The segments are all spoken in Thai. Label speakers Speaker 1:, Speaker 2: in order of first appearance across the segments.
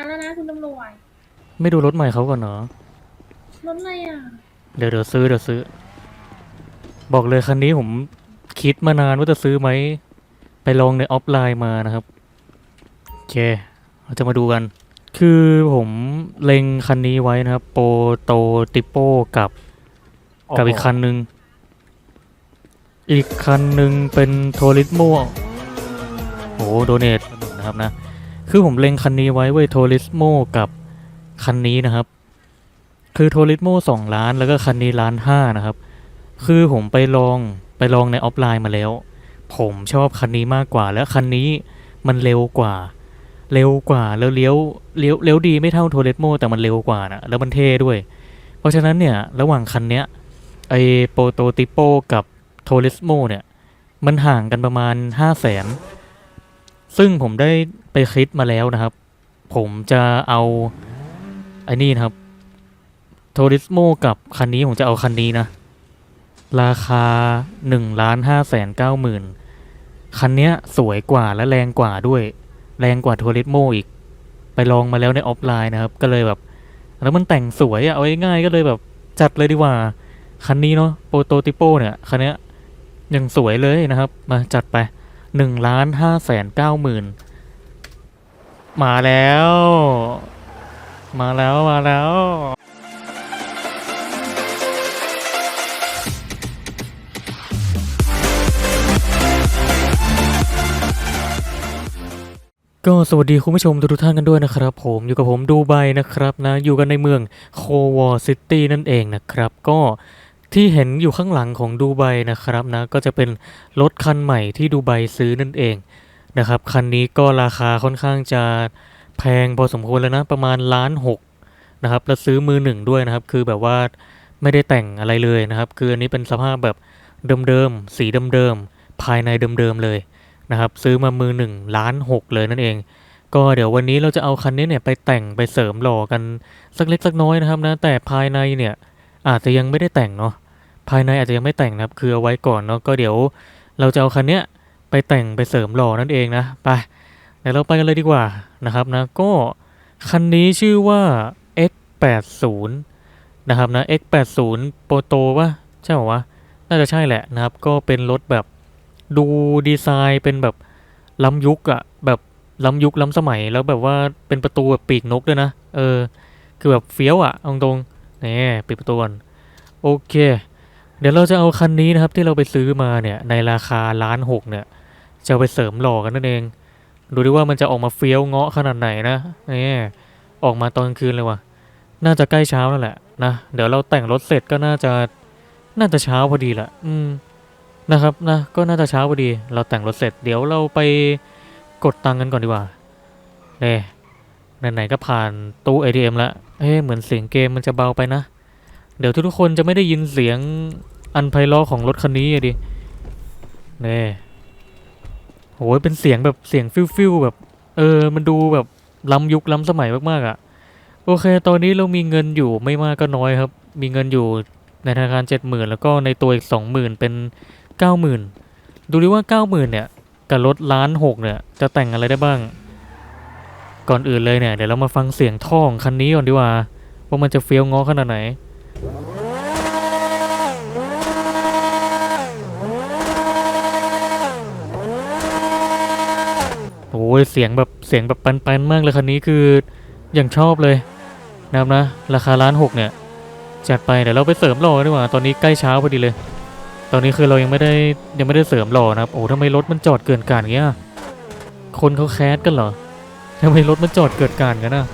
Speaker 1: มาแล้วนะคุณตำรวจ
Speaker 2: ไม่ดูรถใหม่เขาก่อนเนาะ
Speaker 1: รถอะไรอะ
Speaker 2: เดี๋ยวเดี๋ยวซื้อเดี๋ยวซื้อ บอกเลยคันนี้ผมคิดมานานว่าจะซื้อไหม ไปลองในออฟไลน์มานะครับ โอเค เราจะมาดูกัน คือผมเล็งคันนี้ไว้นะครับ โปโตติโปกับ กับอีกคันหนึ่ง อีกคันหนึ่งเป็นโทริสโมโหโดเนทนะครับนะ คือผมเล็งคันนี้ไว้เว้ยโทริสโมกับคันนี้นะครับ คือโทริสโมสองล้านแล้วก็คันนี้ล้านห้านะครับ คือผมไปลองไปลองในออฟไลน์มาแล้ว ผมชอบคันนี้มากกว่า แล้วคันนี้มันเร็วกว่า เร็วกว่าแล้วเลี้ยวเลี้ยวเลี้ยวดีไม่เท่าโทริสโมแต่มันเร็วกว่านะแล้วมันเท่ด้วย เพราะฉะนั้นเนี่ยระหว่างคันเนี้ยไอโปรโตติโปกับโทริสโมเนี่ยมันห่างกันประมาณ 5 0 0แสนซึ่งผมได้ ไปคิดมาแล้วนะครับ ผมจะเอาไอ้นี่นะครับโทริสโมกับคันนี้ผมจะเอาคันนี้นะ ราคา1ล้าน5แสน9หมื่นคันเนี้ยสวยกว่าและแรงกว่าด้วย แรงกว่าโทริสโมอีก ไปลองมาแล้วในออฟไลน์นะครับ ก็เลยแบบ แล้วมันแต่งสวยอะเอาง่ายๆก็เลยแบบจัดเลยดีกว่า คันนี้เนาะโปรโตติโปเนี่ย คันเนี้ยยังสวยเลยนะครับ มาจัดไปหนึ่งล้านห้าแสนเก้าหมื่น มาแล้ว มาแล้วมาแล้ว ก็สวัสดีคุณผู้ชมทุกท่านกันด้วยนะครับ ผมอยู่กับผมดูไบนะครับนะ อยู่กันในเมืองโควอร์ซิตี้นั่นเองนะครับ ก็ที่เห็นอยู่ข้างหลังของดูไบนะครับนะ ก็จะเป็นรถคันใหม่ที่ดูไบซื้อนั่นเอง นะครับ คันนี้ก็ราคาค่อนข้างจะแพงพอสมควรแล้วนะ ประมาณล้านหกนะครับแล้วซื้อมือหนึ่งด้วยนะครับ คือแบบว่าไม่ได้แต่งอะไรเลยนะครับ คืออันนี้เป็นสภาพแบบเดิมๆ สีเดิมๆ ภายในเดิมๆเลยนะครับ ซื้อมามือหนึ่งล้านหกเลยนั่นเอง ก็เดี๋ยววันนี้เราจะเอาคันนี้เนี่ยไปแต่งไปเสริมหล่อกันสักเล็กสักน้อยนะครับนะ แต่ภายในเนี่ยอาจจะยังไม่ได้แต่งเนาะ ภายในอาจจะยังไม่แต่งนะครับ คือเอาไว้ก่อนเนาะ ก็เดี๋ยวเราจะเอาคันเนี้ย ไปแต่งไปเสริมหล่อนั่นเองนะไปเดี๋ยวเราไปกันเลยดีกว่านะครับนะก็คันนี้ชื่อว่า X80 นะครับนะ X80 โปโตวะใช่ไหมวะน่าจะใช่แหละนะครับ ก็เป็นรถแบบดูดีไซน์เป็นแบบล้ำยุคอะแบบล้ำยุคล้ำสมัยแล้วแบบว่าเป็นประตูแบบปีกนกด้วยนะ เออ คือแบบเฟี้ยวอะเอาตรงนี่ปิดประตูก่อนโอเค เดี๋ยวเราจะเอาคันนี้นะครับที่เราไปซื้อมาเนี่ยในราคาล้านหกเนี่ย จะไปเสริมหล่อกันนั่นเอง ดูดิว่ามันจะออกมาเฟี้ยวเงาะขนาดไหนนะนี่ออกมาตอนกลางคืนเลยว่ะ น่าจะใกล้เช้าแล้วแหละนะ เดี๋ยวเราแต่งรถเสร็จก็น่าจะน่าจะเช้าพอดีแหละอืมนะครับนะก็น่าจะเช้าพอดี เราแต่งรถเสร็จ เดี๋ยวเราไปกดตังค์กันก่อนดีกว่าเนี่ไหนๆก็ผ่านตู้ ATM ล้วเฮ้เหมือนเสียงเกมมันจะเบาไปนะ เดี๋ยวทุกคนจะไม่ได้ยินเสียงอันไพเราะของรถคันนี้อดิเนี่ โหยเป็นเสียงแบบเสียงฟิวๆแบบ เออ มันดูแบบล้ำยุคล้ำสมัยมากๆอะ่ะ โอเค ตอนนี้เรามีเงินอยู่ไม่มากก็น้อยครับ มีเงินอยู่ในธนาคารเจ็ดหมื่นแล้วก็ในตัวอีกสองหมื่นเป็นเก้าหมื่นดูดิว่าเก้าหมื่นเนี่ยกับรถล้านหกเนี่ยจะแต่งอะไรได้บ้าง ก่อนอื่นเลยเนี่ยเดี๋ยวเรามาฟังเสียงท่อของคันนี้ก่อนดีกว่าว่ามันจะเฟี้ยวง้อขนาดไหน อ้ยเสียงแบบเสียงแบบปันๆมากเลยคันนี้คืออย่างชอบเลยนะครับนะ ราคาล้านหกเนี่ยจัดไปเดี๋ยวเราไปเสริมหล่อดีกว่าตอนนี้ใกล้เช้าพอดีเลย ตอนนี้คือเรายังไม่ได้ยังไม่ได้เสริมหล่อนะครับโอ้ทำไมรถมันจอดเกินการเงี้ยคนเขาแคสกันเหรอทำไมรถมันจอดเกินการกันนะ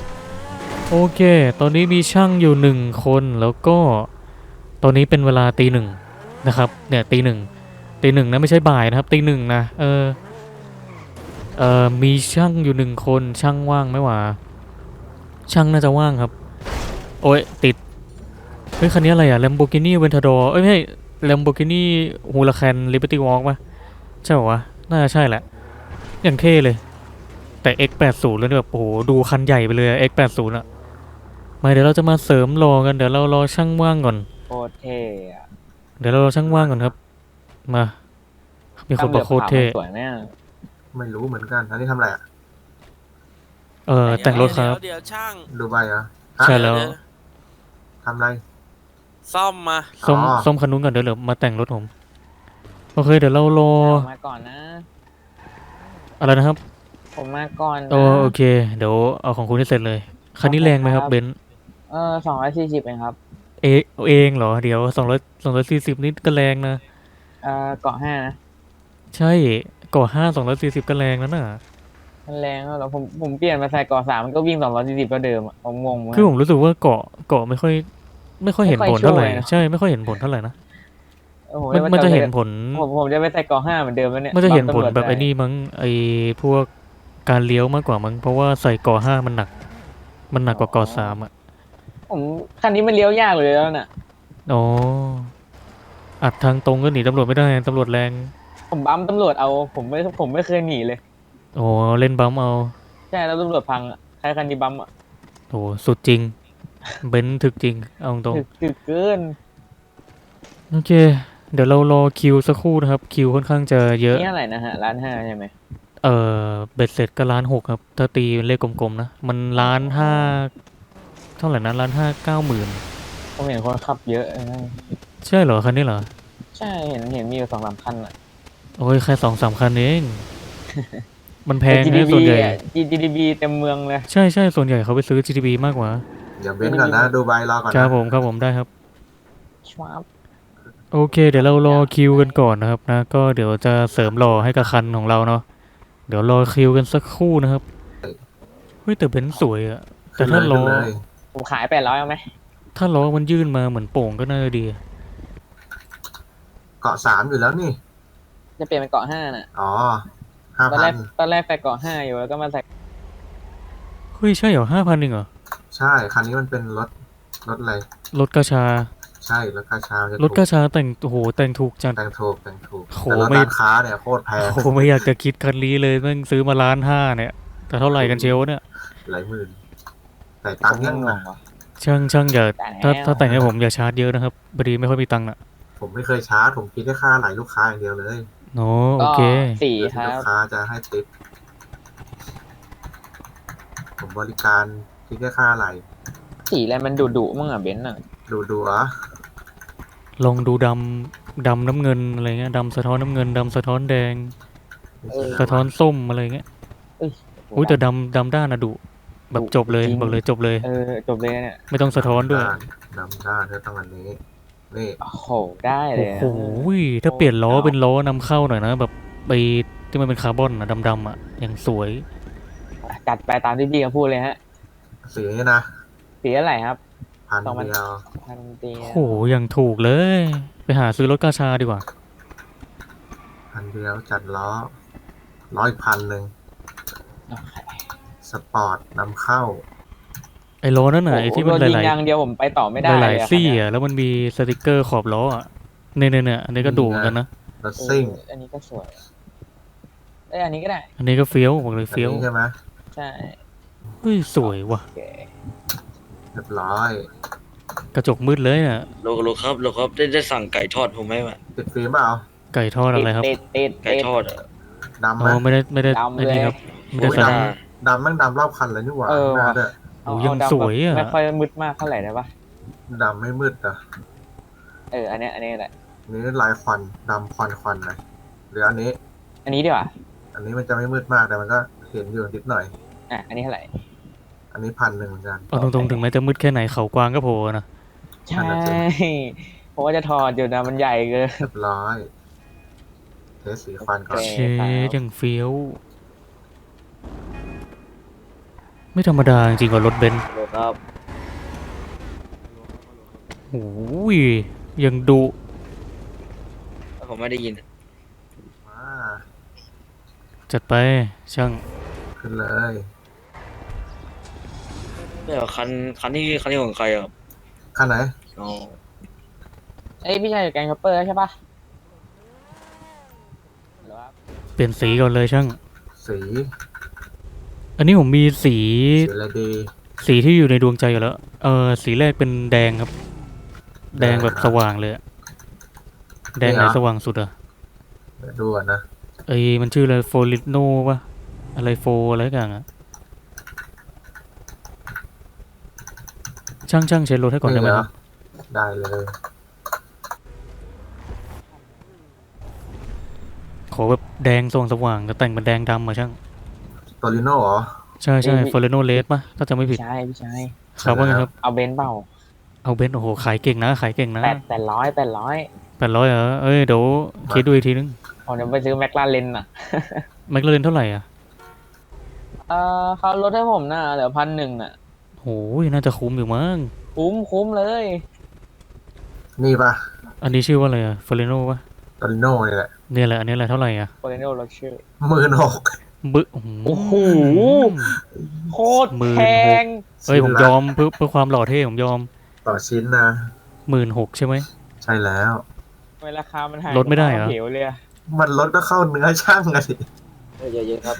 Speaker 2: โอเค ตอนนี้มีช่างอยู่หนึ่งคนแล้วก็ตอนนี้เป็นเวลาตีหนึ่งนะครับเนี่ยตีหนึ่งตีหนึ่งนะไม่ใช่บ่ายนะครับตีหนึ่งนะเออ เอ่อมีช่างอยู่หนึ่งคนช่างว่างไหมวะช่างน่าจะว่างครับ โอ้ยติด เฮ้ยคันนี้อะไรอะ Lamborghini Aventador เอ้ยไม่ใช่ Lamborghini Huracan Liberty Walk ปะใช่ปะวะ น่าจะใช่แหละ อย่างเท่เลย แต่ X80 แล้วเนี่ยแบบโอ้โหดูคันใหญ่ไปเลยอะ X80 อะมาเดี๋ยวเราจะมาเสริมรอกันเดี๋ยวเรารอช่างว่างก่อน
Speaker 3: โคตรเท่อะ
Speaker 2: เดี๋ยวเรารอช่างว่างก่อนครับ มา มีคนบอกโคตรเท่
Speaker 3: สวยไหมอะ
Speaker 4: ไม่รู้เหมือนกัน อันนี้ทำอะไรอะ
Speaker 2: เออแต่งรถครับ
Speaker 3: เดี๋ยวช่าง
Speaker 4: ดูใบเหรอ
Speaker 2: ใช่
Speaker 4: ฮะ
Speaker 2: แล้ว
Speaker 3: เดี๋ย
Speaker 4: ทำไร
Speaker 3: ซ่อมมา
Speaker 2: ส้ม
Speaker 4: อ๋อ
Speaker 2: ส้มคันนู้นก่อนเดี๋ยวเหลือมาแต่งรถผม โอเค เดี๋ยวเรารอ
Speaker 5: ผมมาก่อนนะ
Speaker 2: อะไรนะครับ
Speaker 5: ผมมาก่อนนะ
Speaker 2: โอโอเค เดี๋ยวเอาของคุณให้เสร็จเลย คันนี้แรงไหมครับ
Speaker 5: ครับ
Speaker 2: เบนซ์
Speaker 5: เออสองร้อยสี่สิบเองครับ
Speaker 2: เอเองเหรอ เดี๋ยวสองร้อยสองร้อยสี่สิบนิดก็แรงนะ
Speaker 5: เออเกาะห้านะ
Speaker 2: ใช่ ก่อห้าสองร้อยสี่สิบก็แรงแล้วน่ะ
Speaker 5: มันแรงแล้วเหรอผมผมเปลี่ยนมาใส่เกาะสามมันก็วิ่งสองร้อยสี่สิบก็เดิมอะผมงงมาก
Speaker 2: คือผมรู้สึกว่าเกาะเกาะไม่ค่อย ไม่ค่อยเห็น
Speaker 5: ไม่
Speaker 2: ผ
Speaker 5: ค่
Speaker 2: ล
Speaker 5: อย
Speaker 2: เท่าไหร่
Speaker 5: ช่วยนะ
Speaker 2: ใช่ไม่ค่อยเห็นผลเท่าไหร่นะ
Speaker 5: เออผม
Speaker 2: มันมันจะเห็นผล
Speaker 5: ผมผมจะไปใส่เกาะห้าเหมือนเดิมแล้วเนี่ย
Speaker 2: มันจะเห็นผล
Speaker 5: ตำรวจ
Speaker 2: แบบไอ้
Speaker 5: ด้
Speaker 2: นี่มั้งไอ้พวกการเลี้ยวมากกว่ามั้งเพราะว่าใส่ก่อห้ามันหนัก มันหนักกว่าก่อสามอะ
Speaker 5: ผมคันนี้มันเลี้ยวยากเลยแล้วน่ะ
Speaker 2: อ๋ออัดทางตรงก็หนีตำรวจไม่ได้ตำรวจแรง
Speaker 5: ผมบัมตำรวจเอาผมไม่ผมไม่เคยหนีเลย
Speaker 2: โอ้เล่นบัมป์เอา
Speaker 5: ใช่แล้วตำรวจพังอะใครคันนี้บัมอะ
Speaker 2: โอ้สุดจริง เบนซ์ถึกจริง เอาตรง
Speaker 5: ถึกถึกเกิน
Speaker 2: ๆโอเค เดี๋ยวเรารอคิวสักครู่นะครับ คิวค่อนข้างจะเยอะ
Speaker 5: นี่อะไรนะฮะร้านห้าใช่ไหม
Speaker 2: เออเบ็ดเสร็จก็ล้านหกครับ ถ้าตีเป็นเลขกลมๆนะ มันล้านห้าเท่าไหร่นะล้านห้าเก้าหมื่น
Speaker 5: ผมเห็นคนขับเยอะเออ
Speaker 2: ใช่เหรอคันนี้เหรอ
Speaker 5: ใช่เห็นเห็นมีอยู่สองสามคันอะ
Speaker 2: โอ้ยแค่สองสามคันเอง มันแพง
Speaker 5: แต่
Speaker 2: นะ
Speaker 5: GDP
Speaker 2: ส่วนใหญ่
Speaker 5: อะ GDP เต็มเมืองเลย
Speaker 2: ใช่ใช่ส่วนใหญ่เขาไปซื้อ GTB มากกว่า
Speaker 4: เดี๋ยวเว้นก่อนนะ ดูใบรอก่อน
Speaker 2: ครั
Speaker 4: นะ
Speaker 2: บผมครับผมได้ครับ
Speaker 5: ชวาบ
Speaker 2: โอเค เดี๋ยวเรารอคิวกันก่อนนะครับนะ ก็เดี๋ยวจะเสริมหล่อให้กับคันของเราเนาะเดี๋ยวรอคิวกันสักครู่นะครับเฮ้ยแต่เบนซ์สวยอะแต่
Speaker 4: ขึ้นเล
Speaker 2: ถ้ายล้อ
Speaker 4: ขึ้นเลย
Speaker 5: ผมขายแปดร้อยเอาไหม
Speaker 2: ถ้าล้อมันยื่นมาเหมือนโป่งก็น่าจะดี
Speaker 4: เกาะสามอยู่แล้วนี่
Speaker 5: จะเปลี่ยนเป็นเกาะห้าน่ะ
Speaker 4: อ๋อห้า
Speaker 5: ตอน
Speaker 4: พั
Speaker 5: แร
Speaker 4: น
Speaker 5: กตอนแรกใส่เกาะห้าอยู่แล้วก็มาใส่
Speaker 2: เฮ้ยใช่เหรอห้าพันเองเหรอ
Speaker 4: ใช่ คันนี้มันเป็นรถ รถอะไร
Speaker 2: รถกระชา
Speaker 4: ใช่ รถกระเช้าจะ
Speaker 2: รถกระชาแต่งโอ้โหแต่งถูกจัง
Speaker 4: แต่งถูกแต่งถูก
Speaker 2: โห
Speaker 4: แต่รถ
Speaker 2: ไม่
Speaker 4: ร้านค้าเนี่ยโคตรแพง
Speaker 2: โอ้โหไม่อยากจะคิดคันนี้เลยแม่งซื้อมาล้านห้าเนี่ย แต่เท่าไหร่กันเชียวเนี่ย
Speaker 4: หลายหมื่นแต่ตังค์ยัง
Speaker 5: ง
Speaker 4: นะ
Speaker 5: งว่ะ
Speaker 2: ช่างช่างอย่า
Speaker 5: แต่
Speaker 2: ถ้า
Speaker 5: แล้ว
Speaker 2: ถ้าแต่งให้ผมอย่าชาร์จเยอะนะครับพอดีไม่ค่อยมีตังค์อะ
Speaker 4: ผมไม่เคยชาร์จผมคิดแค่ค่าไหลลูกค้าอย่างเดียวเลย
Speaker 2: โอ้โอ
Speaker 5: ก็
Speaker 2: เค
Speaker 5: สี่
Speaker 4: หรือ
Speaker 5: ครั
Speaker 4: ลู
Speaker 5: บ
Speaker 4: กค้าจะให้ติป ผมบริการคิดแค่ค่าไหล
Speaker 5: สีอะไรมันดุดุๆมั่งอะเบนซ์อะ
Speaker 4: ดูดูๆอะ
Speaker 2: ลองดูดำดำน้ำเงินอะไรเงี้ยดำสะท้อนน้ำเงินดำสะท้อนแดงสะท้อนส้มอะไรเงี้ยอุ้ยแต่ดำดำด้านอะดุแบบจบเลยบอกเลยจบเลย
Speaker 5: เออจบเลยเนี่ย
Speaker 2: ไม่ต้องสะท้อนด้วย
Speaker 4: ดำด้านก็ต้องอันนี้ นี่
Speaker 5: โอ้โหได้เล
Speaker 2: โอ้
Speaker 5: ย
Speaker 2: โห
Speaker 5: อะ
Speaker 2: ถ้าเปลี่ยนล้อเป็นล้อนำเข้าหน่อยนะ แบบไปที่มันเป็นคาร์บอนอะดำๆอะอย่างสวย
Speaker 5: จัดไปตามที่พี่เขาพูดเลยฮะ
Speaker 4: สีนี้นะ
Speaker 5: สีอะไรครับ
Speaker 4: พัน
Speaker 5: สองพัน
Speaker 4: เดียว
Speaker 5: พันเดีย
Speaker 2: โอ้โหอย่างถูกเลย ไปหาซื้อรถกาชาดีกว่า
Speaker 4: พันเดียวจัดล้อร้อยพันหนึ่ง
Speaker 5: โอเค
Speaker 4: สปอร์ตนำเข้า
Speaker 2: ไอ้ล้อนั่นน่ะไอ้ที่มันห
Speaker 5: โดยิง
Speaker 2: ลาย
Speaker 5: ยางเดียวผมไปต่อไม่ได้
Speaker 2: ๆหลาย
Speaker 5: เลยอะ
Speaker 2: ๆซี่
Speaker 5: คันเนี้ย
Speaker 2: อะแล้วมันมีสติกเกอร์ขอบล้ออะเนี่ยเนี่ยเนี่ยอันนี้ก็ดุเหมือนกันนะ
Speaker 4: รถซิ่ง
Speaker 5: เอออันนี้ก็สวยเอ้ยอันนี้ก็ได้
Speaker 2: อันนี้ก็เฟี้ยวบอกเลย
Speaker 4: อัน
Speaker 2: เฟี้ยว
Speaker 4: นี้ใช่ไหม
Speaker 5: ใช่
Speaker 2: เฮ้ยสวยว่ะ
Speaker 5: โอเค
Speaker 4: เรียบร้อย
Speaker 2: กระจกมืดเลยน่ะ
Speaker 3: โลโลครับโลครับได้ได้สั่งไก่ทอดผมไหมวะ
Speaker 4: ติดฟิล์มเปล่า
Speaker 2: ไก่ทอดอะไรครับ
Speaker 5: ติดติด
Speaker 3: ไก่
Speaker 5: ติด
Speaker 3: ทอดอะ
Speaker 4: ดำ
Speaker 2: อ๋
Speaker 4: ไหม
Speaker 2: อไม่ได้ไม่ได้
Speaker 5: ดำ
Speaker 2: ไอ้นี่
Speaker 5: เลย
Speaker 2: ครับไม่ได้
Speaker 4: โอ้ย
Speaker 2: ใส่
Speaker 4: ดำดำแม่งดำรอบคันเลยนี่หว่า
Speaker 5: เออ
Speaker 4: หน้า
Speaker 5: ว่ะ
Speaker 4: ด้วย
Speaker 2: โอ้ยัง
Speaker 5: เาดำ
Speaker 2: สวยอะ
Speaker 5: แบบไม่ค่อยมืดมากเท่าไหร่ได้ปะ
Speaker 4: ดำไม่มืดอะ
Speaker 5: เออ อันเนี้ยอันนี้แหละ
Speaker 4: นี่ลายควันดำควันควันเลยหรืออันนี้
Speaker 5: อันนี้ดีกว่า
Speaker 4: อันนี้มันจะไม่มืดมากแต่มันก็เห็นอยู่นิดหน่อย
Speaker 5: อะ อันนี้เท่าไหร่
Speaker 4: อันนี้พันหนึ่งเหมือนกัน
Speaker 2: เอาตรงๆถึงแม้จะมืดแค่ไหนเขากวางก็โผล่นะ
Speaker 5: ใช่
Speaker 4: นั่นน่ะสิ
Speaker 5: เพราะว่าจะถอดอยู่นะมันใหญ่เกิน
Speaker 4: เรียบร้อย เทสสีควันก่อน
Speaker 5: โอเค
Speaker 2: เชดยังเฟี้ยว ไม่ธรรมดาจริงๆกว่ารถเบนซ์
Speaker 3: โลครับ
Speaker 2: โอ้ยยังดุ
Speaker 3: ผมไม่ได้ยิน
Speaker 4: มา
Speaker 2: จัดไปช่าง
Speaker 4: ขึ้นเลย
Speaker 3: เดี๋ยวคันคันที่คันที่ของใครอะ
Speaker 4: คันไหน
Speaker 3: อ๋อ
Speaker 5: เอ้ยพี่ชายอยู่แกงคัพเปอร์ใช่ปะหรือว่า
Speaker 2: เปลี่ยนสีก่อนเลยช่าง
Speaker 4: สี
Speaker 2: อันนี้ผมมีสี
Speaker 4: สีอะไรดี
Speaker 2: สีที่อยู่ในดวงใจอยู่แล้ว เออสีแรกเป็นแดงครับ แดงแบบสว่างเลยอะแดงไหนสว่างสุดอะ
Speaker 4: เดี๋ยวดูก่อนนะ
Speaker 2: ไอ้มันชื่ออะไรโฟลิโนปะอะไรโฟอะไรสักอย่างอะช่างช่างเช็ดรถให้ก่อนได้ไหม
Speaker 4: เห
Speaker 2: ค
Speaker 4: ร
Speaker 2: รับ
Speaker 4: ได้เลย
Speaker 2: ขอแบบแดงสว่างสว่างๆแต่แต่งเป็นแดงดำอะช่าง
Speaker 4: โตลิโน่เหรอ
Speaker 2: ใช่ใช่ฟอร์เรโนเลสป่ะถ้าจะไม่ผิด
Speaker 5: พี่ชายพี่ชาย
Speaker 2: ครับว่าไงครับ
Speaker 5: เอาเบนซ์เปล่า
Speaker 2: เอาเบนซ์โอ้โห ขายเก่งนะ ขายเก่งนะ
Speaker 5: แปดแปดร้อยแปดร้อย
Speaker 2: แปดร้อยเหรอ เอ้ย เดี๋ยวคิดดูอีกทีนึง
Speaker 5: ผมจะไปซื้อแมคลาเรนอะ
Speaker 2: แมคลาเรนเท่าไหร่อะ
Speaker 5: เออเขาลดให้ผมนะเหลือพันหนึ่งน่ะ
Speaker 2: โหยน่าจะคุ้มอยู่มั้ง
Speaker 5: คุ้มคุ้มเลย
Speaker 4: นี่ปะ
Speaker 2: อันนี้ชื่อว่าอะไรอะฟอร์เรโนป่ะ
Speaker 4: โตลิโน่นี่แหละ
Speaker 2: เนี่ยแหละ อันนี้แหละเท่าไหร่อะ
Speaker 5: โคเรโนโรเชอร์
Speaker 4: หมื่นหก
Speaker 2: บึ้
Speaker 5: โอ้โหโคตร
Speaker 2: หมื่น
Speaker 5: แพ
Speaker 2: หก
Speaker 5: ง
Speaker 2: เอ้ยผมยอมเพื่อเพื่อความหล่อเท่ผมยอม
Speaker 4: ต่อชิ้นนะ
Speaker 2: หมื่นหกใช่ไหม
Speaker 4: ใช่แล้ว
Speaker 5: เวลาคามันหาย
Speaker 2: ลดไม่ได้เหรอ
Speaker 5: เหวเลยอะ
Speaker 4: มันลดก็เข้าเนื้อช่างกันสิ
Speaker 3: เยอะๆครับ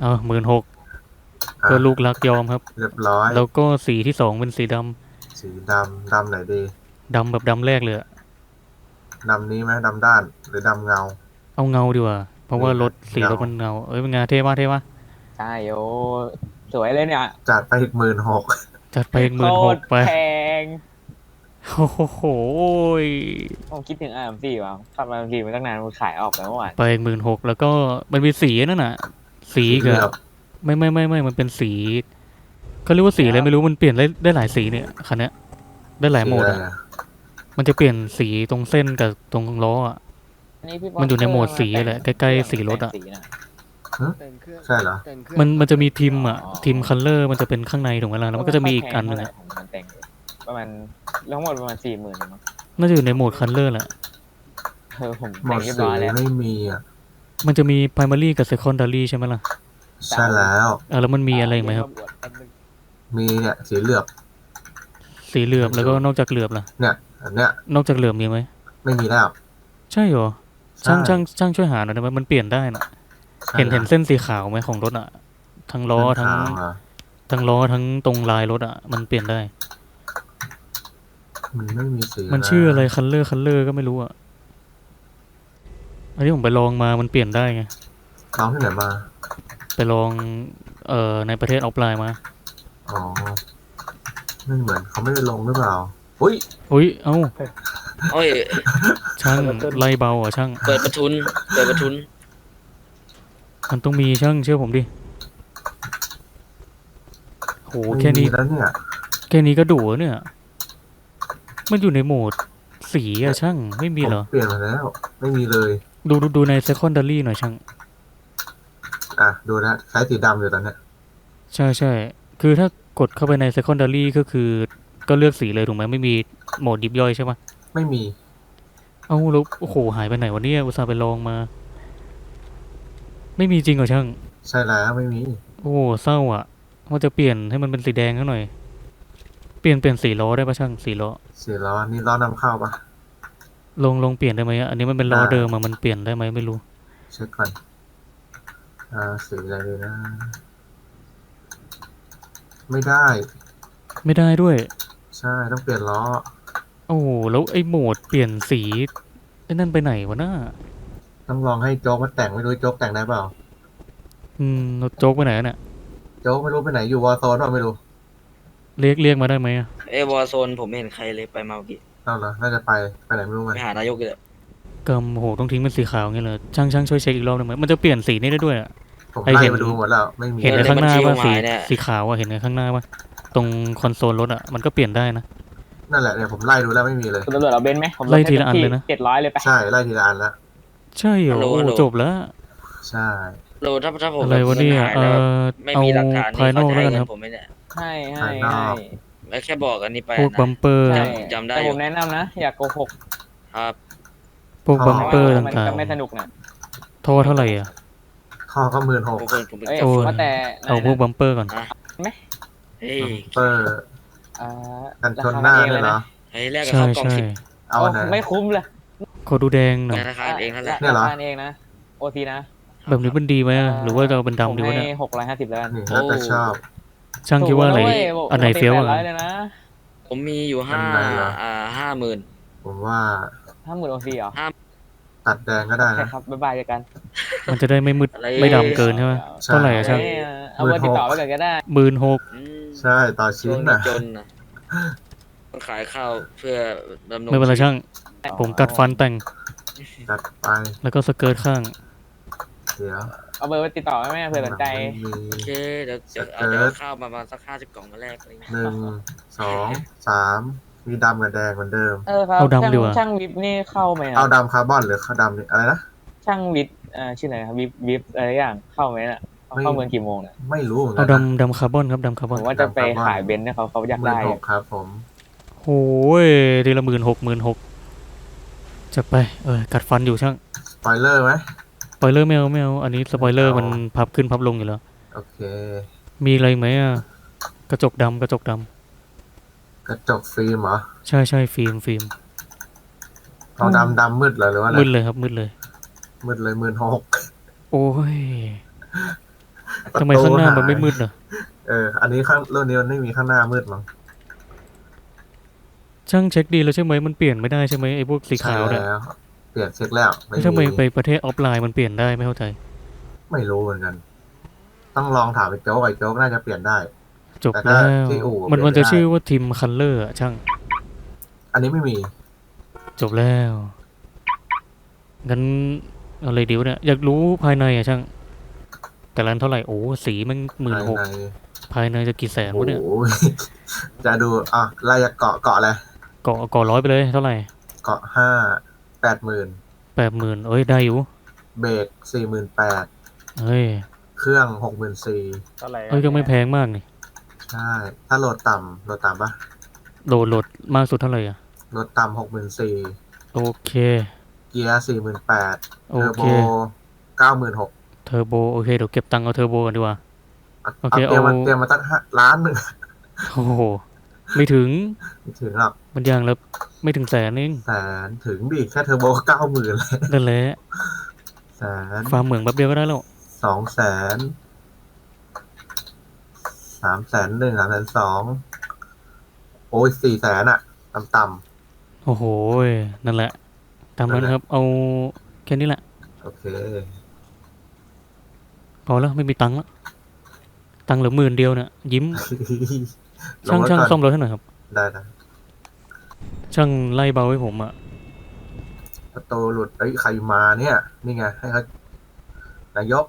Speaker 2: เอาหมื่นหก
Speaker 4: อะ
Speaker 2: เพื่อลูกรักยอมครับ
Speaker 4: เรียบร้อย
Speaker 2: แล้วก็สีที่สองเป็นสีดำ
Speaker 4: สีดำดำไหนดี
Speaker 2: ดำแบบดำแรกเลยอะ
Speaker 4: ดำนี้ไหมดำด้านหรือดำเงา
Speaker 2: เอาเงาดีกว่าเพ ราะว่า
Speaker 4: เออ
Speaker 2: รถสี
Speaker 4: เงาร
Speaker 2: ถมันเงาเอ้ยเป็นไงเท่ปะเท่ปะ
Speaker 5: ใช่โอ้สวยเลยเนี่ย
Speaker 4: จัดไปอีกหมื่นหก
Speaker 2: จัดไปหมื่น
Speaker 5: โค
Speaker 2: ห
Speaker 5: ต
Speaker 2: ก
Speaker 5: ร
Speaker 2: ไป
Speaker 5: แพง
Speaker 2: โอ้โหย
Speaker 5: ผมคิดถึงอาร์มสี่ว่ะขับอาร์มสี่มาตั้งนานมันขายออกแล้วเมื่อวาน
Speaker 2: ไปหมื่นหกแล้วก็มันมีสีนั่นน่ะ สี
Speaker 4: เหลื
Speaker 2: กั
Speaker 4: อ
Speaker 2: บบไม่ไม่ไม่ไม่มันเป็นสีเขาเรียกว่าสีอะไรไม่รู้มันเปลี่ยนได้ได้หลายสีเนี่ยคันเนี้ยได้หลายโหมด
Speaker 4: สี
Speaker 2: อะ
Speaker 4: อะไรอะ
Speaker 2: มันจะเปลี่ยนสีตรงเส้นกับตรงล้ออะ
Speaker 5: อันนี้พี่
Speaker 2: มันอยู่ในโหมดสี
Speaker 5: แต่ง
Speaker 2: แหละใกล้ๆสีรถอะ
Speaker 5: แต่งสีนะ
Speaker 4: ใช่เหรอ
Speaker 2: มันมันจะมีทิมอะทิมคัลเลอร์มันจะเป็นข้างในถูกไหมล่ะแล้วมันก็จะมีอีกอันหนึงอะ
Speaker 5: ผมมันแต่งประมาณทั้งหมดประมาณสี่หมื่นมั้ง
Speaker 2: น่าจะอยู่ในโหมดคัลเลอร์แหละ
Speaker 5: เออผม
Speaker 4: หม
Speaker 5: แต่ง
Speaker 4: ด
Speaker 5: เรียบ
Speaker 4: สี
Speaker 5: ร้อยแล้ว
Speaker 4: ไม่มีอะ
Speaker 2: มันจะมี primary กับ secondary ใช่ไหมล่ะ
Speaker 4: ใช่แล้ว
Speaker 2: เออแล้วมันมีอะไรอีกไหมครับ
Speaker 4: มีเนี่ยสีเหลือบ
Speaker 2: สีเหลือบแล้วก็นอกจากเหลือบล่ะ
Speaker 4: เนี่ยอันเนี้ย
Speaker 2: นอกจากเหลือบมีไหม
Speaker 4: ไม่มีแล้ว
Speaker 2: ใช่เหรอ
Speaker 4: ใช่
Speaker 2: ช่างช่างช่างช่วยหาหน่อยได้ไหมมันเปลี่ยนได้น่ะ
Speaker 4: ใช่
Speaker 2: เห็นเห็น
Speaker 4: แล้ว
Speaker 2: เส้นสีขาวไหมของรถอะ ทั้งล้อทั้ง
Speaker 4: ขาวอะ
Speaker 2: ทั้งล้อทั้งตรงลายรถอะ มันเปลี่ยนได้
Speaker 4: มันไม่มีสี
Speaker 2: มันชื่ออะไรคัลเลอร์คัลเลอร์ก็ไม่รู้อะอันนี้ผมไปลองมามันเปลี่ยนได้ไง
Speaker 4: น้องที่ไหนมา
Speaker 2: ไปลองเอ่อในประเทศออฟไลน์มา
Speaker 4: อ๋อไม่เหมือนเขาไม่ได้ลงหรือเปล่า อุ้ย
Speaker 2: อุ้ย เอ้า
Speaker 3: เอ้ย
Speaker 2: ช่างไล่เบาอะช่าง
Speaker 3: เปิดประทุน เปิดประทุน
Speaker 2: มันต้องมีช่างเชื่อผมดิโห
Speaker 4: ไม่
Speaker 2: แค่นี้
Speaker 4: มีแล้วเนี่ย
Speaker 2: แค่นี้ก็ดุแล้วเนี่ย มันอยู่ในโหมดสีอะช่างไม่มีเหรอ
Speaker 4: ผมเปลี่ยนมาแล้ว ไม่มีเลย
Speaker 2: ดูดูดูใน secondary หน่อยช่าง
Speaker 4: อะ ดูนะใช้สีดำอยู่ตอนเนี้ย
Speaker 2: ใช่ใช่ คือถ้ากดเข้าไปใน secondary ก็คือ ก็เลือกสีเลยถูกไหมไม่มีโหมดยิบย่อยใช่ปะ
Speaker 4: ไม่มี
Speaker 2: เอ้าแล้วโอ้โหหายไปไหนวะเนี่ยอุตส่าห์ไปลองมา ไม่มีจริงเหรอช่าง
Speaker 4: ใช่แล้วไม่มี
Speaker 2: โอ้โหเศร้าอะว่าจะเปลี่ยนให้มันเป็นสีแดงซะหน่อย เปลี่ยนเปลี่ยนสีล้อได้ปะช่างสีล้อ
Speaker 4: สีล้อนี่ล้อนำเข้าปะ
Speaker 2: ลงลงเปลี่ยนได้ไหมอะอันนี้มันเป็นล้อ
Speaker 4: ได้
Speaker 2: เดิมอะมันเปลี่ยนได้ไหมไม่รู้
Speaker 4: เช็คก่อนอ่าสีอะไรดีนะ ไม่ได้
Speaker 2: ไม่ได้ด้วย
Speaker 4: ใช่ต้องเปลี่ยนล้อ
Speaker 2: โอ้โหแล้วไอ้โหมดเปลี่ยนสีไอ้นั่นไปไหนวะน่า
Speaker 4: ต้องลองให้โจ๊กมาแต่งไม่รู้โจ๊กแต่งได้เปล่า
Speaker 2: อืมแล้วโจ๊กไปไหนอะเนี่ย
Speaker 4: โจ๊กไม่รู้ไปไหนอยู่วอร์โซนเปล่าไม่รู้
Speaker 2: เรียกเรียกมาได้ไหมอะ
Speaker 3: เอ้ยวอร์โซนผมไม่เห็นใครเลยไปมาเมื่อกี้
Speaker 4: เอาเหรอน่าจะไปไปไหนไม่รู้
Speaker 3: ไป
Speaker 4: มัน
Speaker 3: หานายกเลย
Speaker 2: กำโหต้องทิ้งเป็นสีขาวงี้เลยช่างช่างช่วยเช็คอีกรอบได้ไหมมันจะเปลี่ยนสีนี้ได้ด้วยอะ
Speaker 4: ผม
Speaker 2: ไอ้
Speaker 4: ไล่
Speaker 2: เห็น
Speaker 4: มาดูหมดแล้วไม่มี
Speaker 2: เห็นใน
Speaker 3: ใน
Speaker 2: ข้างหน้า
Speaker 3: บัญชี
Speaker 2: ว่า
Speaker 3: ผม
Speaker 2: สี
Speaker 3: หายเนี่ย
Speaker 2: สีขาวอะเห็นในข้างหน้าว่าตรงคอนโซลรถอะมันก็เปลี่ยนได้นะ
Speaker 4: นั่นแหละเนี่ยผมไล่ดูแล้วไม่มีเลย
Speaker 5: คุณตำรวจเอาเบนซ์ไหมผม
Speaker 2: ไล่ทีละอันเลยนะ
Speaker 5: เจ็ดร้อยเลยไป
Speaker 4: ใช่ไล่ทีละอันแล้ว
Speaker 2: ใช่เหรอ
Speaker 3: ฮัลโหล
Speaker 2: โอ้
Speaker 3: ฮัลโหล
Speaker 2: จบแล้ว
Speaker 4: ใช่
Speaker 3: โลถ้าถ้าผม
Speaker 2: อะไรวะเนี่ย
Speaker 3: หาย
Speaker 2: เอ
Speaker 3: แล้ว
Speaker 2: อ
Speaker 3: ไม่
Speaker 2: เอา
Speaker 3: มีหลักฐาน
Speaker 2: ภายนอก
Speaker 3: เขาจะ
Speaker 2: แล้ว
Speaker 3: ให้
Speaker 2: กัน
Speaker 3: เงิ
Speaker 2: ครับ
Speaker 3: นผมไหมเนี่ย
Speaker 5: ให้ให้
Speaker 4: ภายนอ
Speaker 5: ให้
Speaker 4: ก
Speaker 3: แล้วแค่บอกอันนี้ไป
Speaker 2: พวกบั
Speaker 3: นะ
Speaker 2: มเปอร์
Speaker 5: ใช่
Speaker 3: จำได้
Speaker 5: แต่
Speaker 3: อยู่
Speaker 5: ผมแนะนำนะ อย่าโกหก
Speaker 3: ครับ
Speaker 2: พวก
Speaker 4: อ๋อ
Speaker 2: บัมเปอร์
Speaker 5: มัน
Speaker 2: ต่าง
Speaker 5: ก็ไม่สนุกนะ
Speaker 2: ๆท่อเท่าไหร่อะ
Speaker 4: ท่อก็หมื่นห
Speaker 3: ผ
Speaker 4: ก
Speaker 3: มเพิ่งผมเพิ่ง
Speaker 5: เอ้ย
Speaker 2: โอ้ย
Speaker 5: ว่าแต่
Speaker 2: เอาพวกบัมเปอร์ก่อน
Speaker 3: เฮ้ย
Speaker 4: เปอร์
Speaker 5: เอ่อ
Speaker 4: กันชนหน้าด้วยเหรอ
Speaker 3: เฮ้ยแลกกับ
Speaker 2: ใช่
Speaker 3: ข้าวกล่อง
Speaker 2: ใช่
Speaker 3: สิบ
Speaker 4: เอา
Speaker 5: โอ้
Speaker 4: ไหน
Speaker 5: ไม่คุ้มเลย
Speaker 2: ขอดูแดงหน่อย
Speaker 3: ธนาคารเองนั่นแหละ
Speaker 4: เนี่ยเหรอ
Speaker 5: ธาคารเองนะโอทีนะ
Speaker 2: แบบนี้มันดีไหมอะหรือว่าจะเอาเป็นดำดีวะเนี่ย
Speaker 5: หกร้อยห้าสิบแล้วกัน
Speaker 4: นี่แล้วแต่ชอบ
Speaker 2: ช่างคิดว่าอะไร
Speaker 5: ถูกแล้วเย
Speaker 2: อันไหนเฟี้ยว
Speaker 5: ป
Speaker 2: อะ
Speaker 5: กติแปดร้อยเลยนะ
Speaker 3: ผมมีอยู่ห้า
Speaker 4: อันไหนเหรอ
Speaker 3: อ่าห้าหมื่น
Speaker 4: ผมว่า
Speaker 5: ห้าหมื่นโอซีเหรอ
Speaker 4: ตัดแดงก็ได้
Speaker 5: ใช่
Speaker 4: นะ
Speaker 5: ครับบ๊ายบายเจอกัน
Speaker 2: มันจะได้ไม่มืด
Speaker 3: อะไร
Speaker 2: ไม่ดำเกินใช่ไหม
Speaker 4: ใช่
Speaker 2: เท่าไหร่อะช่าง
Speaker 5: เอ้ยเอาเบอร์ติดต่อไว้ก่อนก็ได้
Speaker 2: หมื่นหก
Speaker 3: อืม
Speaker 4: ใช่ต่อ
Speaker 3: ช่
Speaker 4: ชิ้
Speaker 3: วนงนี้
Speaker 4: น่ะ
Speaker 3: จนนะต้องขายข้าวเพื่อดำรง
Speaker 2: ไม่เป็นไร
Speaker 3: ชีวิต
Speaker 2: ช่าง ผมกัดฟันแต่ง
Speaker 4: จัดไป
Speaker 2: แล้วก็สเกิร์ตข้าง
Speaker 4: เดี๋ยว
Speaker 5: เอาเบอร์ไว้ติดต่อไว้ไหมเผื่อสนใจ
Speaker 4: มี
Speaker 3: โอเคเดี๋ยวเดี๋ยวเอา
Speaker 4: สเกิร์ต
Speaker 3: เดี๋ยวเอาข้าวมาประมาณสักห้าสิบกล่องมาแรกอะไรเงี้ย
Speaker 4: หนึ่งสองสามมีดำกับแดงเหมือนเดิม
Speaker 5: เออครับ
Speaker 2: เอาดำ
Speaker 5: ช่าง
Speaker 2: ดีกว่า
Speaker 5: ช่างวิบนี่เข้าไหมค
Speaker 4: เอา
Speaker 5: รับ
Speaker 4: ดำคาร์บอนหรือขาวดำนี่อะไรนะ
Speaker 5: ช่างวิบเอ่อชื่ออะไรนะครับวิบวิบอะไรอย่างเข้าไหมน่ะ เขา
Speaker 4: ไม่
Speaker 5: เข้าเมืองกี่โมงน่ะ
Speaker 4: ไม่รู้เหมือนกั
Speaker 2: เอา
Speaker 4: นนะ
Speaker 2: ดำดำคาร์บอนครับดำคาร์บ
Speaker 5: ผ
Speaker 2: อน
Speaker 5: มว่าจะไปขายเบนซ์เนี่ยเขาเขาอยาก
Speaker 4: หมื่
Speaker 5: ได้
Speaker 4: นหกครับผม
Speaker 2: โอ้ยทีละหมื่นหกหมื่นหกจะไปเออกัดฟันอยู่ช่าง
Speaker 4: สปอยเลอร์ไหม
Speaker 2: สปอยเลอร์ไม่เอาไม่เอาอันนี้สปอยเลอร์
Speaker 4: เอามั
Speaker 2: มันพับขึ้นพับลงอยู่แล้ว
Speaker 4: โอเค
Speaker 2: มีอะไรอีกไหมอะกระจกดำกระจกดำ
Speaker 4: กระจกฟิล์มเหรอ
Speaker 2: ใช่ใช่ฟิล์มฟิล์ม
Speaker 4: เอาดำดำมืดเหรอหรือว่าอะไร
Speaker 2: มืดเลยครับมืดเลย
Speaker 4: มืดเลยหมื่นหก
Speaker 2: โอ้ย ทำไมข้างหน้ามันไม่มืดอะ
Speaker 4: เออ อันนี้ข้างรุ่นนี้มันไม่มีข้างหน้ามืดมั้ง
Speaker 2: ช่างเช็คดีแล้วใช่ไหมมันเปลี่ยนไม่ได้ใช่ไหมไอ้พวกสีขาว
Speaker 4: ใช่
Speaker 2: เนี่ย
Speaker 4: แล้วเปลี่ยนเช็คแล้วไม่
Speaker 2: ทำไม
Speaker 4: มี
Speaker 2: ไปประเทศออฟไลน์มันเปลี่ยนได้ไม่เข้าใจ
Speaker 4: ไม่รู้เหมือนกัน ต้องลองถามไอ้โจ๊กไอ้โจ๊กน่าจะเปลี่ยนได้
Speaker 2: จบ
Speaker 4: แต่
Speaker 2: แล้
Speaker 4: ถ้าวที่อู่
Speaker 2: มัน
Speaker 4: เปลี่ยน
Speaker 2: มันจะ
Speaker 4: ได้
Speaker 2: ชื่อว่าทีมคัลเลอร์ช่าง
Speaker 4: อันนี้ไม่มี
Speaker 2: จบแล้วงั้นเอาเลยดิวเนี่ยอยากรู้ภายในอะช่าง แต่ละอันเท่าไหร่โอ้สีมันหมื่น
Speaker 4: ภาย
Speaker 2: หก
Speaker 4: ใน
Speaker 2: ภายในจะกี่แสน
Speaker 4: โอ้
Speaker 2: วะเนี่ย
Speaker 4: โหจะดูอะไล่จากเกาะเกาะอะไร
Speaker 2: เกาะเกาะร้อยไปเลยเท่าไหร่
Speaker 4: เกาะห้าแปดหมื่น
Speaker 2: แปดหมื่นเอ้ยได้อยู่
Speaker 4: เบรกสี่หมื่นแปด
Speaker 2: เฮ้ย
Speaker 4: เครื่องหกหมื่นสี่
Speaker 5: เท่าไหร่
Speaker 2: เอ้ยก็ไม่แพงมากนี่
Speaker 4: ใช่ถ้าโหลดต่ำโหลดต่ำปะ
Speaker 2: โหลดโหลดมากสุดเท่าไหร่อะ
Speaker 4: โหลดต่ำหกหมื่นสี่
Speaker 2: โอเค
Speaker 4: เกียร์สี่หมื่นแปด
Speaker 2: โอ
Speaker 4: เทอร์
Speaker 2: เค
Speaker 4: โบเก้าหมื่นหก
Speaker 2: เทอร์โบโอเคเดี๋ยวเก็บตังค์เอาเทอร์โบกันดีกว่า โอเค
Speaker 4: เตรียมมา
Speaker 2: เอา
Speaker 4: เตรียมมาตั้งห้าล้านหนึ่ง
Speaker 2: โอ้โห ไม่ถึง
Speaker 4: ไม่ถึงหรอก
Speaker 2: มันยังแล้วไม่ถึงแสนเอง
Speaker 4: แสนถึงดิแค่เทอร์โบเก้าหมื่นเลย
Speaker 2: นั่นแหละ
Speaker 4: แสน
Speaker 2: ฟาร์มเหมืองแป๊บเดียวก็ได้แล้ว
Speaker 4: สองแสนสามแสนหนึ่งสามแสนสองโอ้ยสี่แสนอะต่ำ
Speaker 2: โอ้โหยนั่นแหละตามนั้นครับเอาแค่นี้แหละ
Speaker 4: ๆ โอเค
Speaker 2: พอแล้วไม่มีตังค์แล้วตังค์เหลือหมื่นเดียวเนี่ยยิ้ม
Speaker 4: ล
Speaker 2: ช่าง
Speaker 4: ไว้
Speaker 2: ช่าง
Speaker 4: ก่อน
Speaker 2: ซ่อมรถให้หน่อยครับ
Speaker 4: ได้นะ
Speaker 2: ช่างไล่เบาให้ผมอะ
Speaker 4: ประตูหลุดเอ้ยใครมาเนี่ย นี่ไงให้เขานายก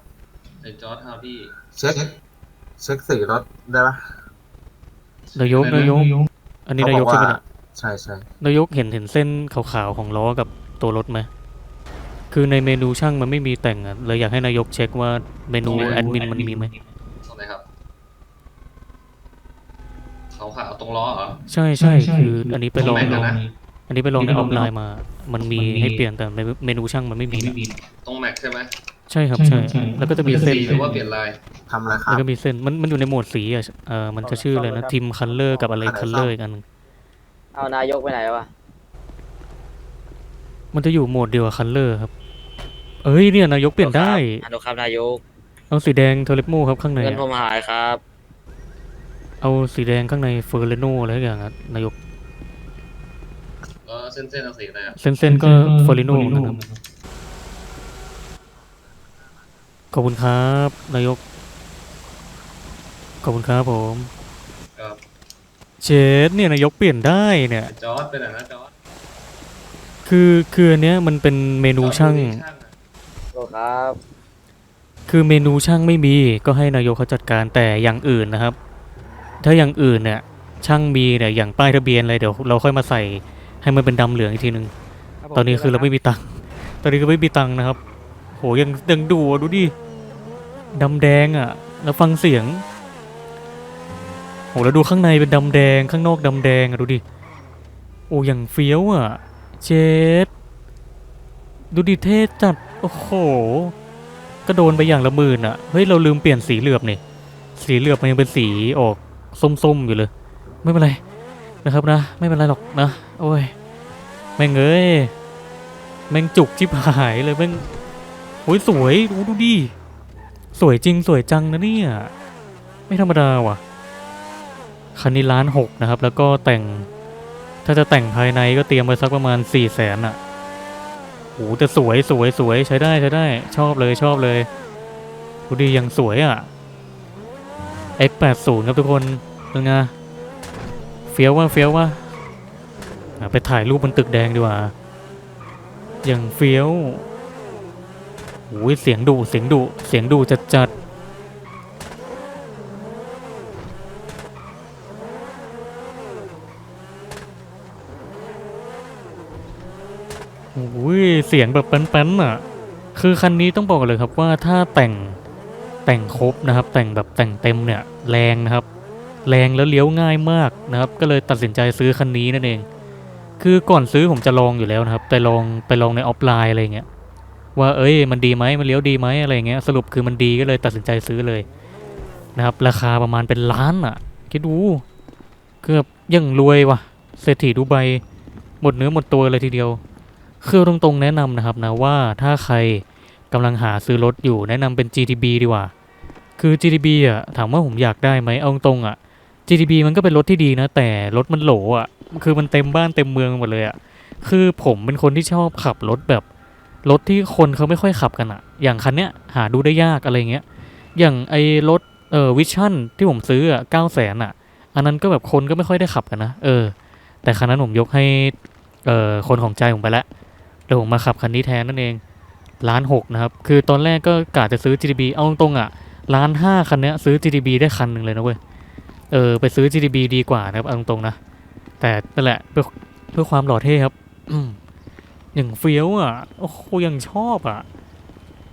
Speaker 6: ไอ้จอร์ดฮาวดี้
Speaker 4: เช็ค เช็คสีรถได้ปะ
Speaker 2: นายก
Speaker 6: อะไรนะ
Speaker 2: นายกอันนี้
Speaker 4: เขา
Speaker 2: นา
Speaker 4: บ
Speaker 2: ย
Speaker 4: อกก
Speaker 2: ใช่ไหม
Speaker 4: ว่า
Speaker 2: เนี่ย
Speaker 4: ใช่ใช่
Speaker 2: นายกเห็นเห็นเส้นขาวๆของล้อกับตัวรถไหม คือในเมนูช่างมันไม่มีแต่งอะเลยอยากให้นายกเช็คว่าเมนูแอดมินมันมีไหม
Speaker 6: ตรงไหนครับขาวขาวๆตรงล้อเหรอ
Speaker 2: ใช่ใช่คืออันนี้ไปลอง
Speaker 6: ตรงไหนนะ
Speaker 2: อันนี้ไปลองในออฟไลน์มา มันมีให้เปลี่ยนแต่ในเมนูช่างมันไม่มีนะ
Speaker 6: ตรงแม็กใช่ไหม
Speaker 2: ใช่ครับใช่ แล้วก็จะมี
Speaker 6: เปลี่ยน
Speaker 2: เส้น
Speaker 6: สีหรือว่าเปลี่ยนลาย
Speaker 4: ทำอะไรครั
Speaker 2: แล้
Speaker 4: บ
Speaker 2: วก็มีเส้นมันมันอยู่ในโหมดสีอะเออมันจะชื่ออะไรนะทิมคัลเลอร์กับอะไร
Speaker 4: อันไหน
Speaker 2: คัลเลอร์
Speaker 4: ซ่อม
Speaker 2: อีกอันหนึง
Speaker 3: เอานายกไปไหนวะ
Speaker 2: มันจะอยู่โหมดเดียวกับคัลเลอร์ครับ เอ้ยเนี่ยนายกเปลี่ยนได้
Speaker 3: ฮัลโหลครับนายก
Speaker 2: เอาสีแดงเทอร์เลโมครับข้างใน
Speaker 3: เงิน
Speaker 2: อะ
Speaker 3: ผมหายครับ
Speaker 2: เอาสีแดงข้างในเฟอร์เรโนอะไรสักอย่างอะนายก
Speaker 6: ก็เส้นเส้นๆเอาสีอะไรอะ
Speaker 2: เส้นเส้นๆก็เฟอร์เรโนเหมือนกันครับขอบคุณครับนายก ขอบคุณครับผม
Speaker 6: ครับ
Speaker 2: เชดเนี่ยนายกเปลี่ยนได้เนี่ย
Speaker 6: ไอ้จอร์ดเป็นไหนนะจอร์ด
Speaker 2: คือคืออันเนี้ยมันเป็นเมนูช่าง
Speaker 3: ครับ
Speaker 2: คือเมนูช่างไม่มีก็ให้นายกเขาจัดการแต่อย่างอื่นนะครับ ถ้าอย่างอื่นเนี่ยช่างมีเนี่ยอย่างป้ายทะเบียนอะไรเดี๋ยวเราค่อยมาใส่ให้มันเป็นดำเหลืองอีกทีนึงตอนนี้คือเราไม่มีตังค์ตอนนี้ก็ไม่มีตังค์นะครับ โหยังยังดูอะดูดิดำแดงอะ แล้วฟังเสียงโหแล้วดูข้างในเป็นดำแดง ข้างนอกดำแดงอะดูดิโอ้ยังเฟี้ยวอะเจดดูดิเท่จัด โอ้โห ก็โดนไปอย่างละหมื่นอะ เฮ้ย เราลืมเปลี่ยนสีเหลือบนี่ สีเหลือบมันยังเป็นสีออกส้มๆอยู่เลย ไม่เป็นไรนะครับนะ ไม่เป็นไรหรอกนะ โอ้ย แม่งเอ้ย แม่งจุกจิบหายเลยแม่งโอ้ยสวยดูดูดิ สวยจริงสวยจังนะเนี่ย ไม่ธรรมดาว่ะ คันนี้ล้านหกนะครับ แล้วก็แต่ง ถ้าจะแต่งภายในก็เตรียมไว้สักประมาณสี่แสนอะ โอ้แต่สวยสวยสวยใช้ได้ใช้ได้ชอบเลยชอบเลยดูดียังสวยอะ X80 ครับทุกคนเป็นไงเฟี้ยวว่าเฟี้ยวว่าไปถ่ายรูปบนตึกแดงดีกว่าอย่างเฟี้ยวโอ้ยเสียงดุเสียงดุเสียงดุจัดจัด ยเสียงแบบแป้นๆอะ คือคันนี้ต้องบอกเลยครับว่าถ้าแต่งแต่งครบนะครับ แต่งแบบแต่งเต็มเนี่ยแรงนะครับ แรงแล้วเลี้ยวง่ายมากนะครับ ก็เลยตัดสินใจซื้อคันนี้นั่นเอง คือก่อนซื้อผมจะลองอยู่แล้วนะครับ แต่ลองไปลองในออฟไลน์อะไรเงี้ยว่าเอ้ยมันดีไหมมันเลี้ยวดีไหมอะไรเงี้ยสรุปคือมันดีก็เลยตัดสินใจซื้อเลยนะครับ ราคาประมาณเป็นล้านอะคิดดูเกือบยังรวยว่ะเศรษฐีดูไบหมดเนื้อหมดตัวเลยทีเดียว คือตรงๆแนะนำนะครับนะว่าถ้าใครกำลังหาซื้อรถอยู่แนะนำเป็น GTB ดีกว่า คือ GTB อะถามว่าผมอยากได้ไหมเอาตรงๆอะ GTB มันก็เป็นรถที่ดีนะ แต่รถมันโหลอะ คือมันเต็มบ้านเต็มเมืองหมดเลยอะ คือผมเป็นคนที่ชอบขับรถแบบรถที่คนเขาไม่ค่อยขับกันอะ อย่างคันเนี้ยหาดูได้ยากอะไรเงี้ย อย่างไอ้รถเออวิชั่นที่ผมซื้ออะเก้าแสนอะ อันนั้นก็แบบคนก็ไม่ค่อยได้ขับกันนะ เออ แต่คันนั้นผมยกให้เอ่อคนของใจผมไปแล้ว แล้วผมมาขับคันนี้แทนนั่นเองล้านหกนะครับ คือตอนแรกก็กะจะซื้อ GTB เอาตรงๆอะล้านห้าคันนี้ซื้อ GTB ได้คันหนึ่งเลยนะเว้ย เออไปซื้อ GTB ดีกว่านะครับเอาตรงๆนะ แต่นั่นแหละเพื่อเพื่อความหล่อเท่ครับอืมอย่างเฟี้ยวอะ โอ้โหยังชอบอะ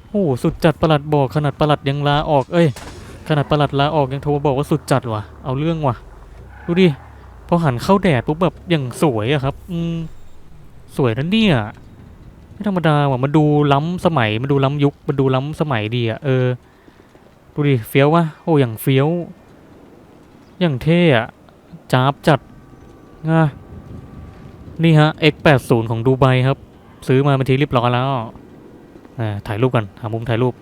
Speaker 2: โอ้สุดจัดประหลัดบอกขนาดประหลัดยังลาออก เอ้ย ขนาดประหลัดลาออกยังโทรมาบอกว่าสุดจัดว่ะ เอาเรื่องว่ะ ดูดิ พอหันเข้าแดดปุ๊บแบบอย่างสวยอะครับ อืม สวยนั่นเนี่ย ไม่ธรรมดาว่ะมันดูล้ำสมัย มันดูล้ำยุค มันดูล้ำสมัยดีอะเออ ดูดิ เฟี้ยววะโอ้อย่างเฟี้ยว อย่างเท่อะจ้าบจัดนะนี่ฮะ X80 ของดูไบครับ ซื้อมาเป็นทีเรียบร้อยแล้วอ่าถ่ายรูปกัน หามุมถ่ายรูป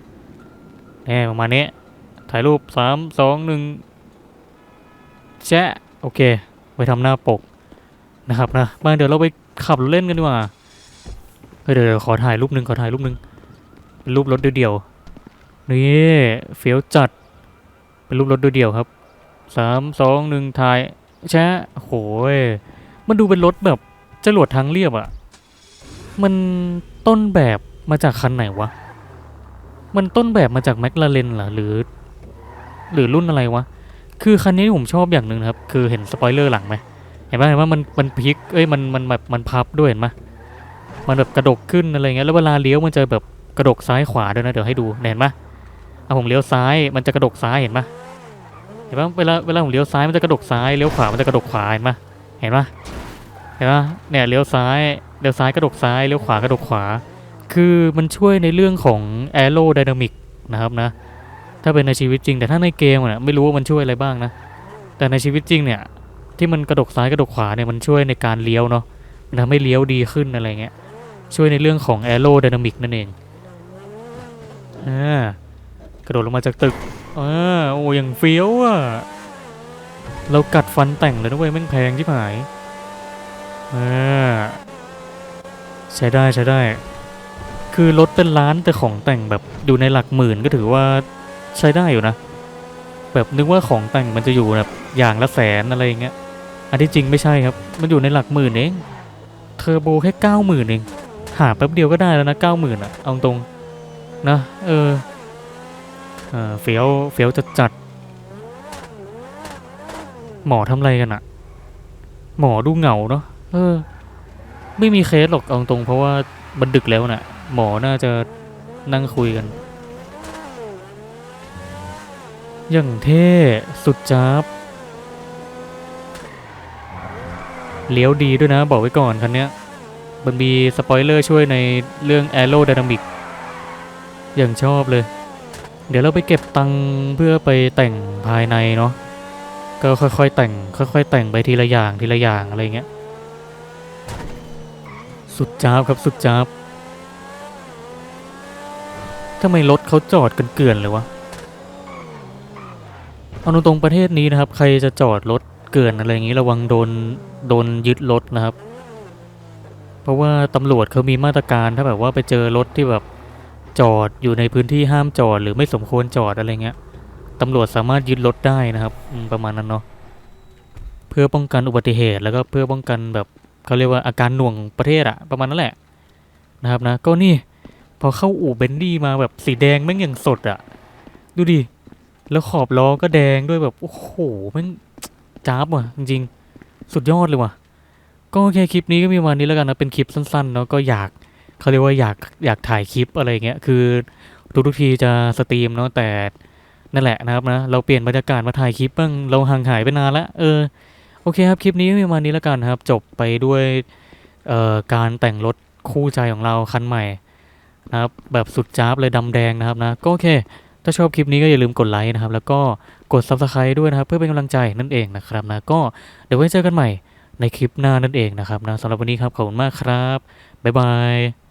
Speaker 2: แน่ประมาณนี้ ถ่ายรูปสามสองหนึ่งแชะ โอเคไว้ทำหน้าปกนะครับนะมาเดี๋ยวเราไปขับรถเล่นกันดีกว่า เฮ้ยเดี๋ยวขอถ่ายรูปหนึ่งขอถ่ายรูปหนึ่งเป็นรูปรถเดี่ยวๆนี่เฟี้ยวจัด เป็นรูปรถเดี่ยวๆครับสามสองหนึ่งถ่ายแชะโหยมันดูเป็นรถแบบจรวดทางเรียบอะมันต้นแบบมาจากคันไหนวะ มันต้นแบบมาจากแมคลาเรนเหรอหรือ หรือรุ่นอะไรวะ คือคันนี้ผมชอบอย่างหนึ่งครับ คือเห็นสปอยเลอร์หลังไหมเห็นปะเห็นว่ามันมันพลิกเอ้ยมันมันแบบมันพับด้วยเห็นปะมั มันแบบกระดกขึ้นอะไรเงี้ยแล้วเวลาเลี้ยวมันจะแบบกระดกซ้ายขวาด้วยนะเดี๋ยวให้ดูเห็นปะเอาผมเลี้ยวซ้ายมันจะกระดกซ้ายเห็นปะเห็นปะเวลาเวลาผมเลี้ยวซ้ายมันจะกระดกซ้ายเลี้ยวขวามันจะกระดกขวาเห็นปะเห็นปะเห็นปะเนี่ยเลี้ยวซ้ายเลี้ยวซ้ายกระดกซ้ายเลี้ยวขวากระดกขวา คือมันช่วยในเรื่องของ aerodynamic นะครับนะถ้าเป็นในชีวิตจริงแต่ถ้าในเกมอะไม่รู้ว่ามันช่วยอะไรบ้างนะ แต่ในชีวิตจริงเนี่ยที่มันกระดกซ้ายกระดกขวาเนี่ยมันช่วยในการเลี้ยวเนาะมันทำให้เลี้ยวดีขึ้นอะไรเงี้ย ช่วยในเรื่องของ aerodynamic นั่นเองอ่ากระโดดลงมาจากตึกอ่าโอ้ยังเฟี้ยวอะ เรากัดฟันแต่งเลยนะเว้ยแม่งแพงที่หายอ่าใช้ได้ใช้ได้ คือรถเป็นล้านแต่ของแต่งแบบอยู่ในหลักหมื่นก็ถือว่าใช้ได้อยู่นะ แบบนึกว่าของแต่งมันจะอยู่แบบอย่างละแสนอะไรอย่างเงี้ย อันที่จริงไม่ใช่ครับ มันอยู่ในหลักหมื่นเอง เทอร์โบแค่เก้าหมื่นเอง หาแป๊บเดียวก็ได้แล้วนะเก้าหมื่นอะ เอาตรงนะเออเออเฟี้ยวเฟี้ยวจัดจัด หมอทำอะไรกันอะหมอดูเหงาเนาะเออ ไม่มีเคสหรอกเอาตรงเพราะว่ามันดึกแล้วน่ะ หมอน่าจะนั่งคุยกัน อย่างเท่สุดจ้าบเลี้ยวดีด้วยนะ บอกไว้ก่อนคันเนี้ย มันมีสปอยเลอร์ช่วยในเรื่อง Aerodynamic อย่างชอบเลย เดี๋ยวเราไปเก็บตังเพื่อไปแต่งภายในเนาะก็ค่อยๆแต่งค่อยๆแต่งไปทีละอย่างทีละอย่างอะไรเงี้ยสุดจ้าบครับสุดจ้าบทำไมรถเขาจอดกันเกลื่อนเลยวะเอาตรงๆประเทศนี้นะครับ ใครจะจอดรถเกลื่อนอะไรอย่างนี้ระวังโดนโดนยึดรถนะครับ เพราะว่าตำรวจเขามีมาตรการถ้าแบบว่าไปเจอรถที่แบบจอดอยู่ในพื้นที่ห้ามจอด หรือไม่สมควรจอดอะไรเงี้ยตำรวจสามารถยึดรถได้นะครับประมาณนั้นเนาะเพื่อป้องกันอุบัติเหตุแล้วก็เพื่อป้องกันแบบเขาเรียกว่าอาการหน่วงประเทศอะประมาณนั้นแหละนะครับนะก็นี่พอเข้าอู่เบนดี้มาแบบสีแดงแม่งอย่างสดอะดูดิแล้วขอบล้อก็แดงด้วยแบบโอ้โหแม่งจ้าบว่ะจริงๆ สุดยอดเลยว่ะ ก็โอเคคลิปนี้ก็มีประมาณนี้แล้วกันนะเป็นคลิปสั้นๆเนาะก็อยากเขาเรียกว่าอยากอยากถ่ายคลิปอะไรเงี้ยคือทุกๆทีจะสตรีมเนาะแต่นั่นแหละนะครับนะเราเปลี่ยนบรรยากาศมาถ่ายคลิปบ้างเราห่างหายไปนานละเออโอเคครับคลิปนี้ก็มีประมาณนี้แล้วกันนะครับ จบไปด้วยเอ่อการแต่งรถคู่ใจของเราคันใหม่นะครับแบบสุดจ้าบเลยดำแดงนะครับนะก็โอเค ถ้าชอบคลิปนี้ก็อย่าลืมกดไลค์นะครับ แล้วก็กด Subscribe ด้วยนะครับ เพื่อเป็นกำลังใจนั่นเองนะครับนะก็เดี๋ยวไว้เจอกันใหม่ ในคลิปหน้านั่นเองนะครับนะสำหรับวันนี้ครับขอบคุณมากครับบ๊ายบาย